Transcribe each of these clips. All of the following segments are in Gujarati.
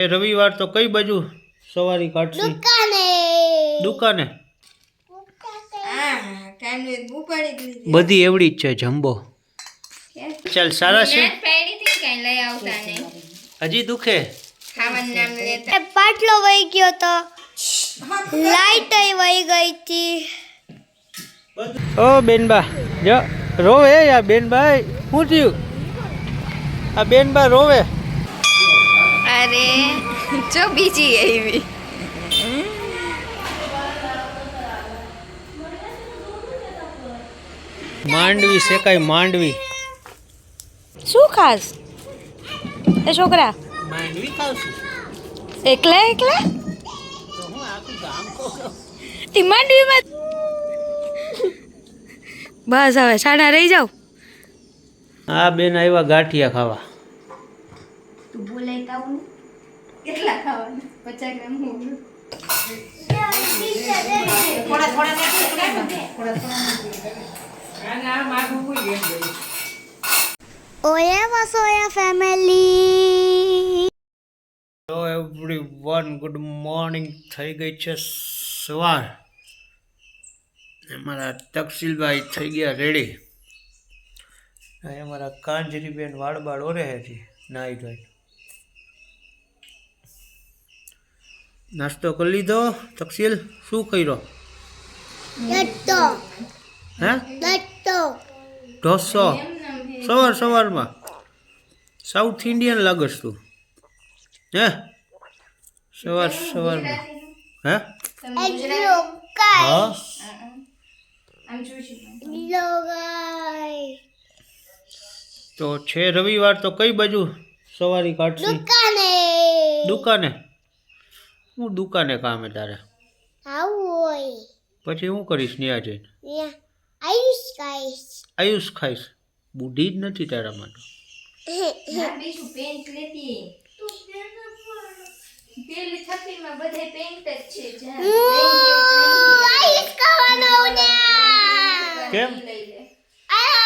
એ રવિવાર તો કઈ બાજુ સવારી કાઢશે? દુકાને. દુકાને? બધી એવડી જ છે જમ્બો. ચાલ સારા છે. નાટ પાડી હતી કઈ લઈ આવતા નહીં. હજી દુખે? ખાવાનું નામ લેતા. પાટલો વહી ગયો તો. લાઈટ વહી ગઈ હતી. ઓ બેનબા જો રોવે યા બેનભાઈ. શું થયું? આ બેનબા રોવે. અરે જો બીજી આવી માંડવી શેકાય માંડવી? શું ખાસ? એ છોકરા? માંડવી ખાવશું. એકલા એકલા? તો હું આખું ગામ ખોલો તી માંડવીમાં બસ હવે સાડા રહી જાવ આ બેન આવ્યા ગાંઠિયા ખાવા. તું બોલાય કાવું કેટલા ખાવાના. પચાસ ગ્રામ હું ઓયા Vasoya family hello everyone good morning થઈ ગઈ છે સવાર. અમારા તકસીલભાઈ થઈ ગયા રેડી અમારા કાંજરીબેન વાળબાળ ઓરે છે નાઈ ધોઈ. નાસ્તો કરી લીધો. તકસીલ શું કર્યો? હે? ઢોસો. સવાર સવારમાં. સાઉથ ઇન્ડિયન લાગસ તું. હે? સવાર સવારમાં. હે? હા? તો છે રવિવાર તો કઈ બાજુ? સવારી કાઢશે? દુકાને. દુકાને? હું દુકાને કામે તારે? આવું હોય. પછી હું કરીશ ન્યા જઈને આયુષ ખાઈશ. આયુષ ખાઈશ? બુઢી જ નથી તારા માટે. ના બીજું પેન્ટ લેતી પેલી થપ્પીમાં બધે પેન્ટ જ છે જ્યાં આયુષ ખાવાનો ને કેમ? લઈ લે આય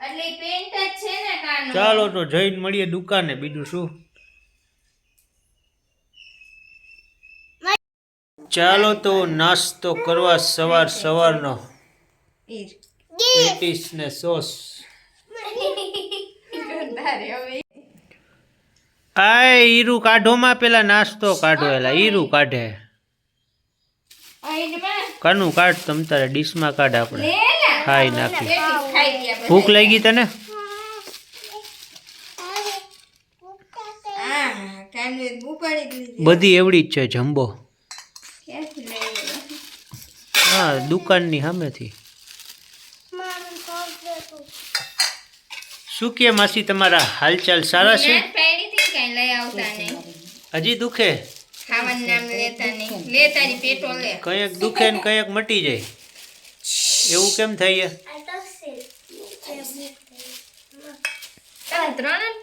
એટલે ઈ પેન્ટ જ છે ને કાનો ચાલો તો જઈને મળીએ દુકાને. બીજું શું? ચાલો તો નાસ્તો કરવા સવાર સવારનો. પેટીસ ને સોસ. આ હીરું કાઢોમાં પેલા નાસ્તો કાઢો એલા. ઈરુ કાઢે. કાનું કાઢ તમ તારે ડીશમાં કાઢ આપણે. ખાઈ નાખી. ભૂખ લાગી તને હા કાનવે ઉપાડી જ લીધી બધી એવડી જ છે જમ્બો? હા દુકાનની સામેથી. શું કે માસી તમારા હાલચાલ સારા છે? હજી દુખે? કંઈક દુખે ને કંઈક મટી જાય. એવું કેમ થાય ત્રણ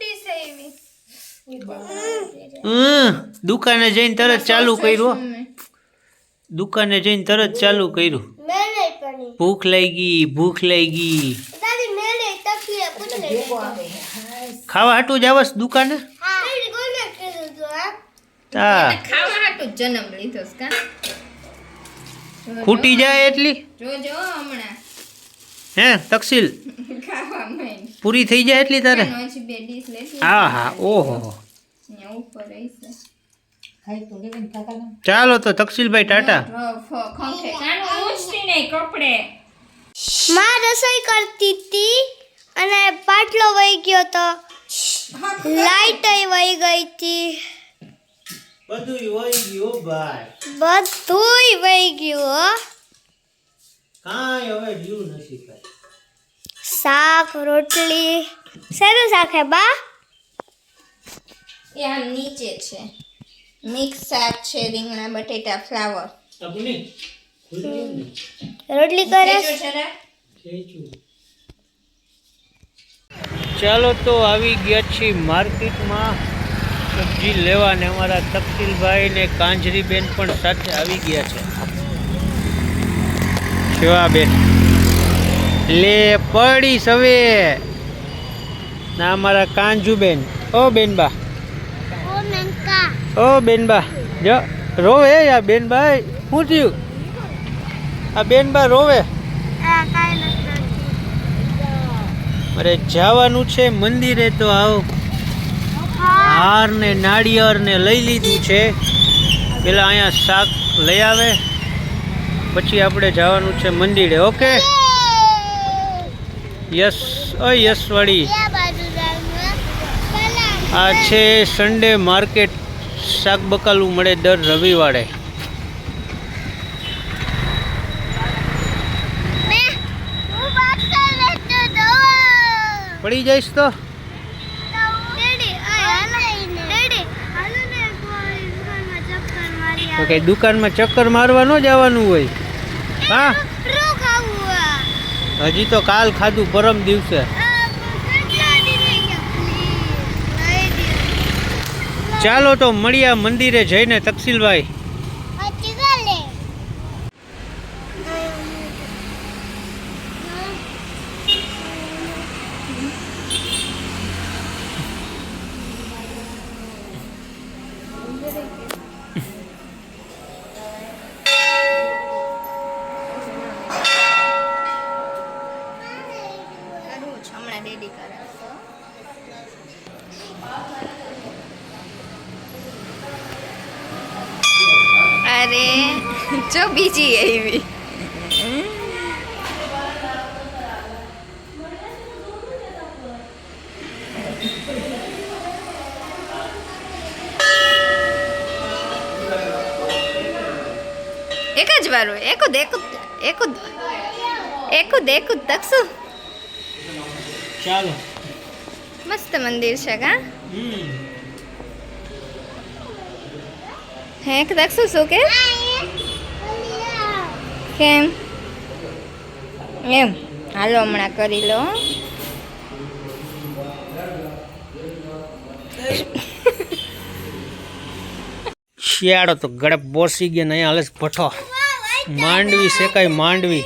દુકાને જઈને તરત ચાલુ કર્યું દુકાને જઈને તરત ચાલુ કર્યું. ભૂખ લાગી ભૂખ લાગી. ખાવા હાટું જ આવસ દુકાને? ખૂટી જાય એટલી? હે તકસીલ. ખાવા પૂરી થઈ જાય એટલી તારે? હા હા ઓહો. ચાલો તો તકસીલભાઈ ટાટા. માં રસોઈ કરતી હતી અને પાટલો વહી ગયો તો લાઈટ વહી ગઈ હતી બધું વહી ગયું ભાઈ. બધુંય વહી ગયું હો. કાંઈ હવે જીવ નથી ભાઈ. શાક રોટલી. શેનું શાક હે બા? એ આમ નીચે છે. મિક્સ શાક છે રીંગણા બટેટા ફ્લાવર. રોટલી કરે ચાલો તો આવી ગયા છીએ માર્કેટમાં. સબ્જી લેવાને અમારા તકતીલભાઈ ને કાંજરીબેન પણ સાથે આવી ગયા છે. શિવાબેન. લે પડી સવે. ના અમારા કાંજુબેન. ઓ બેનબા. ઓ ઓ બેનબા. જો રોવે યા બેનભાઈ. શું થયું? આ બેનબા રોવે. આ અરે જવાનું છે મંદિરે તો આવો. હાર ને નાળિયેર ને લઈ લીધું છે. પેલા અહીંયા શાક લઈ આવે. પછી આપણે જવાનું છે મંદિરે ઓકે? યસ ઓ યસ વાળી આ છે સન્ડે માર્કેટ શાક બકાલું મળે દર રવિવારે પડી જઈશ તો કઈ દુકાનમાં ચક્કર મારવા ન જવાનું હોય હા હજી તો કાલ ખાધું પરમ દિવસે. ચાલો તો મળ્યા મંદિરે જઈને તકસીલભાઈ જો બીજી આવી એક જ વાર હોય એકુદ એકુદ એકુદ એકુદ એકુદ તકશું ચાલો મસ્ત મંદિર છે કા હે એક દક્ષુ શું કે કેમ? એમ. હાલો, હમણાં કરી લો શિયાળો તો ગડપ બોસી ગયો ને અહીંયા હાલે છે ભઠ્ઠો. માંડવી શેકાય માંડવી?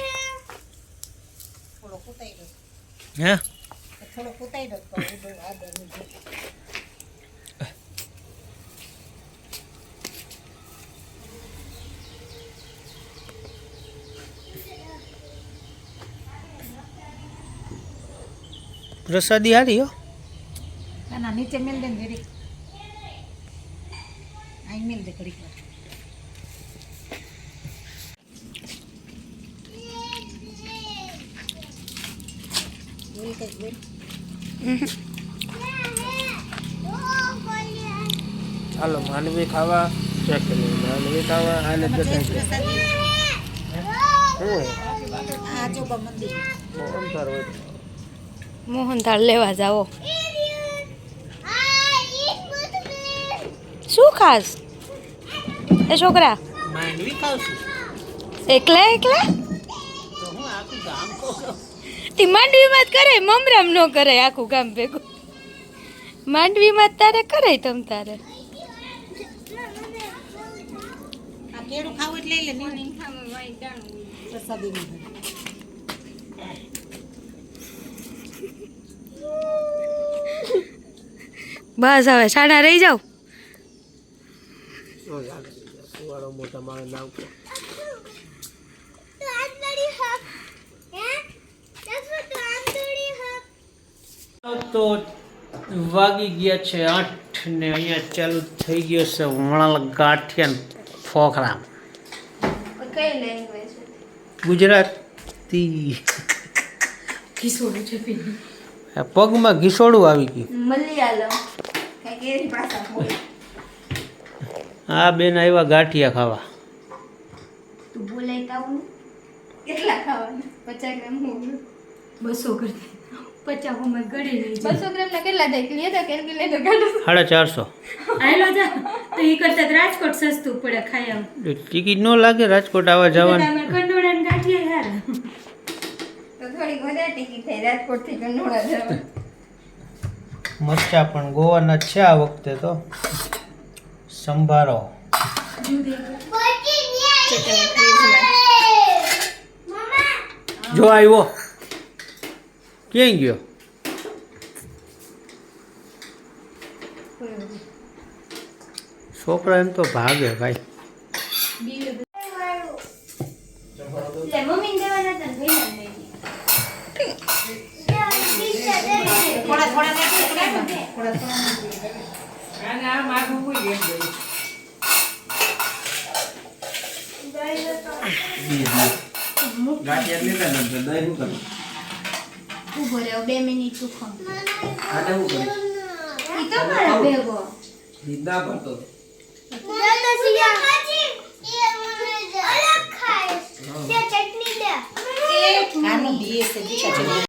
હે? પ્રસાદી હારી હો. ના નીચે મેલ દે ને જરીક અહીં મેલ દે ઘડી હાલો માનવી ખાવા ચેક કરી માનવી ખાવા આને જય પ્રસાદી. આ આજોબા મંદિર. મોહનથાળ લેવા જાઓ. શું ખાસ? એ છોકરા. એકલા એકલા? તો હું આખું તે માંડવીમાં જ કરે મમરામ ન કરે આખું ગામ ભેગું. માંડવીમાં જ તારે કરે તમ તારે. કેળું ખાવું એટલે લઈ લે બસ હવે સાડા રહી જાઓ. સુવાળો મોટા મારે તો વાગી ગયા છે આઠ ને અહીંયા ચાલુ થઈ ગયો છે વણાલ ગાંઠિયા ને ફોખરા કઈ લેંગ્વેજ ગુજરાતી. આ પગમાં ઘીસોડું આવી ગયું. આ બેન આવ્યા ગાંઠિયા ખાવા. સાડા ચારસો. ટિકિટ ન લાગે રાજકોટ આવવા જવાનું કંડોળા ને ગાંઠિયા યાર તો થોડીક વધારે ટિકિટ થઈ રાજકોટથી ગંડોળા જવા. મરચા પણ ગોવાના છે આ વખતે તો. સંભારો. જો આવ્યો ક્યાંય ગયો? છોકરા એમ તો ભાગે ભાઈ એટલે મમ્મી દેવાના હતા ને ભાઈના લઈ લીધા. થોડા થોડા નાખી દે, થોડા થોડા નાખી દે. ગાંઠિયા લીધા ને તો દહીં શું કરું ઊભો રહ્યો બે મિનિટ સુખો આને શું કરું ઈ તમારા ભેગો ઈ પડતો ચટણી. દે